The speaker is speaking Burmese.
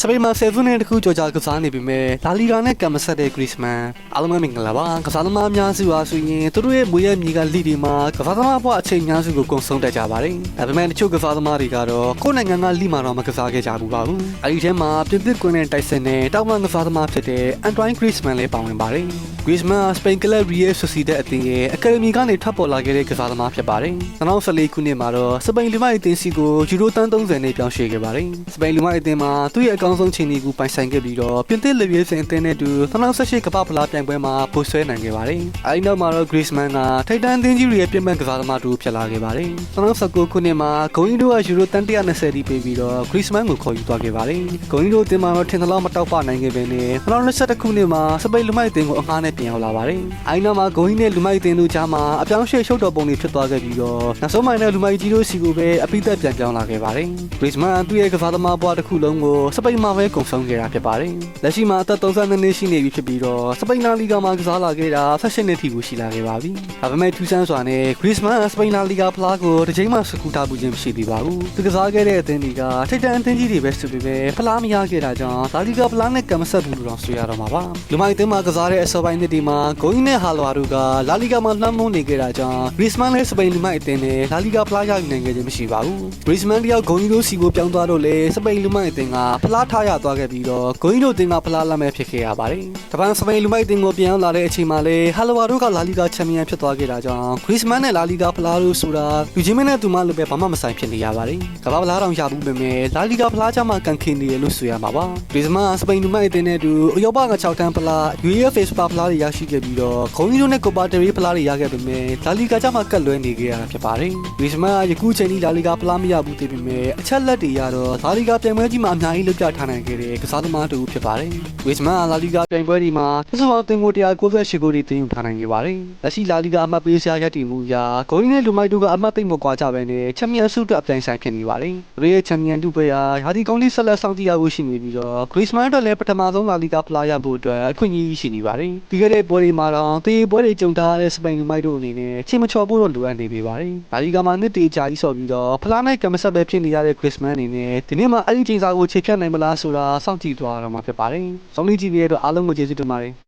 စပိန်မှာဆယ်စုနှစ်တခုကြော်ကြာကစားနေပြီမဲ့လာလီဂါနဲ့ကမ်မဆက်တဲ့ဂရစ်မန်အားလုံးပဲမင်္ဂလာပါကစားသမားအများစုဟာဆိုရင်သူတို့ရဲ့မွေးရမြေကလိဒီမှာကစားသမားဘဝအချိန်အများစုကိုကုန်ဆုံးတတ်ကြပါတယ်ဒါပေမဲ့တချို့ကစားသမားတွေကတော့ကိုယ့်နိုင်ငံကလိမှာတော့မကစားခဲ့ကြဘူးပါဘူးအဲဒီထဲမှာပြင်သစ်ကွင်းနဲ့တိုက်ဆန်နဲ့တောက်မန်ကစားသမားဖြစ်တဲ့အန်တိုင်ဂရစ်မန်လည်းပါဝင်ပါတယ်ဂရစ်မန်စပိန်ကလပ်ရီယယ်ဆိုစီတဲ့အသင်းရဲ့အကယ်ဒမီကနေထပ်ပေါ်လာခဲ့တဲ့ကစားသမားဖြစ်ပါတယ်2014ခုနှစ်မှာတော့စပိန်လူမိုက်အသင်းစီကိုယူရိုတန်း30နဲ့ပြောင်းရွှေ့ခဲ့ပါတယ်စပိန်လူမိုက်အသင်းမှာသူ့ရဲ့အကောင်းဆုံးချိန်တွေကိုပိုင်ဆိုင်ခဲ့ပြီးတော့ပြင်သစ်လူမျိုးစင်အသင်းနဲ့တူ2018ကမ္ဘာဖလားပြိုင်ပွဲမှာပိုဆွဲနိုင်ခဲ့ပါတယ်အဲဒီနောက်မှာတော့ Griezmann ကထိပ်တန်းအသင်းကြီးတွေရဲ့ပြင်ပန်းကစားသမားတူဖြစ်လာခဲ့ပါတယ်2019ခုနှစ်မှာဂုံကြီးတို့ကယူရိုတန်း120တီပေးပြီးတော့ Griezmann ကိုခေါ်ယူသွားခဲ့ပါတယ်ဂုံကြီးတို့အသင်းမှာတော့ထင်သလောက်မတောက်ပနိုင်ခဲ့ပဲနဲ့2021ခုနှစ်မှာစပိန်လူမိုက်အသင်းကိုအငှားနဲ့ပြန်ရောက်လာပါတယ်အဲဒီနောက်မှာဂုံကြီးနဲ့လူမိုက်အသင်းတို့ကြားမှာအပြောင်းအရွှေ့ရှုပ်တော်ပုံတွေဖြစ်သွားခဲ့ပြီးတော့နောက်ဆုံးမှလည်းလူမိုက်ကြီးတို့စီကိုပဲအပိသက်ပြန်ပြောင်းလာခဲ့ပါတယ် Griezmann သူ့ရဲ့ကစားသမားဘဝတစ်ခုလုံးကိုစပိန်မှာပဲကုန်ဆုံးခဲ့တာဖြစ်ပါတယ်လက်ရှိမှာအသက်32နှစ်ရှိနေပြီဖြစ်ပြီးတော့စပိန်လာလီဂါမှာကစားလာခဲ့တာ16နှစ်ထိကိုရှိလာခဲ့ပါပြီဒါပေမဲ့ထူးဆန်းစွာနဲ့ Griezmann စပိန်လာလီဂါဖလားကိုတစ်ချိန်မှစကူတာဘူးခြင်းမရှိသေးပါဘူးသူကစားခဲ့တဲ့အသင်းတွေကထိပ်တန်းအသင်းကြီးတွေပဲဆိုပေမဲ့ဖလားမရခဲ့တာကြောင့်လာလီဂါဖလားနဲ့ကမ္မဆက်ဘူးလို့တော့ဆိုရတော့မှာပါလူမိုက်အသင်းမှာကစားတဲ့အစောပိုင်းနှစ်ဒီမှာဂိုင်းနဲ့ဟာလွာတို့ကလာလီဂါမှာနှမ်းမုန်းနေခဲ့တာကြောင့် Griezmann နဲ့စပိန်လူမိုက်အသင်းနဲ့လာလီဂါဖလားရယူနိုင်ခဲ့ခြင်းမရှိပါဘူး Griezmann တယောက်ဂိုင်းတို့စီကိုပြောင်းသွားတော့လေစပိန်လူမိုက်အသင်းကဖလားထားရသွားခဲ့ပြီးတော့ဂိုင်းတို့အသင်းကဖလားလက်မဲ့ဖြစ်ခဲ့ရပါတယ်။တပန်စပိန်လူမိုက်အသင်းကိုပြန်ရောက်လာတဲ့အချိန်မှာလေဟာလိုဝါတို့ကလာလီဂါချန်ပီယံဖြစ်သွားခဲ့တာကြောင့် Griezmann နဲ့လာလီဂါဖလားတို့ဆိုတာလူချင်းမနဲ့သူမလိုပဲဘာမှမဆိုင်ဖြစ်နေရပါတယ်။ကမ္ဘာဖလားတောင်ရဘူးပေမဲ့လာလီဂါဖလားချမှကန်ခင်နေရလို့ဆိုရမှာပါ။ Griezmann စပိန်လူမိုက်အသင်းနဲ့အတူဥရောပက6တန်းဖလား UEFA Super ဖလားတွေရရှိခဲ့ပြီးတော့ဂိုင်းတို့နဲ့ကိုပါတရီဖလားတွေရခဲ့ပေမဲ့လာလီဂါချမှကတ်လွဲနေခဲ့ရတာဖြစ်ပါတယ်။ Griezmann ကယခုချိန်ထိလာလီဂါဖလားမရဘူးသိပေမဲ့အချက်လက်တွေရတော့လာလီဂါပြိုင်ပွဲကြီးမှာအများကြီးလုပ်ပြထားနိုင်ခဲ့တဲ့ကစားသမားတူဖြစ်ပါတယ်။ Griezmann ကလာလီဂါပြိုင်ပွဲဒီမှာသစ္စာတင်ကို198ဂိုးတွေတင်ယူထားနိုင်ခဲ့ပါတယ်။လက်ရှိလာလီဂါအမှတ်ပေးစရာရည်တည်မှုအရဂိုင်းနဲ့လူမိုက်တို့ကအမှတ်သိမ့်မကွာကြပဲနဲ့ချန်ပီယံဆုအတွက်အပြိုင်ဆိုင်ဖြစ်နေပါတယ်။သူရဲ့ချန်ပီယံတူပွဲဟာရာသီကောင်းလေးဆက်လက်ဆောင်တည်ရဖို့ရှိနေပြီးတော့ Griezmann အတွက်လည်းပထမဆုံးလာလီဂါဖလားရဖို့အတွက်အခွင့်အရေးရှိနေပါတယ်။ဒီကနေ့ပွဲဒီမှာတော့တေးပွဲတွေကြုံထားတဲ့စပိန်လူမိုက်တို့အနေနဲ့ချိန်မချော်ဖို့တော့လိုအပ်နေပေပါတယ်။လာလီဂါမှာနှစ်တေကြာကြီးဆော်ပြီးတော့ဖလားနဲ့ကမ္မဆက်ပဲဖြစ်နေရတဲ့ Griezmann အနေနဲ့ဒီနေ့မှာအဲ့ဒီချိန်စာကိုခြေဖြတ်နိုင်မလားဆိုတာစောင့်ကြည့်သွားရမှာဖြစ်ပါတယ်။ဆုံးလေးကြည့်နေတဲ့အတွက်အားလုံးကိုကျေးဇူးတင်ပါတယ်။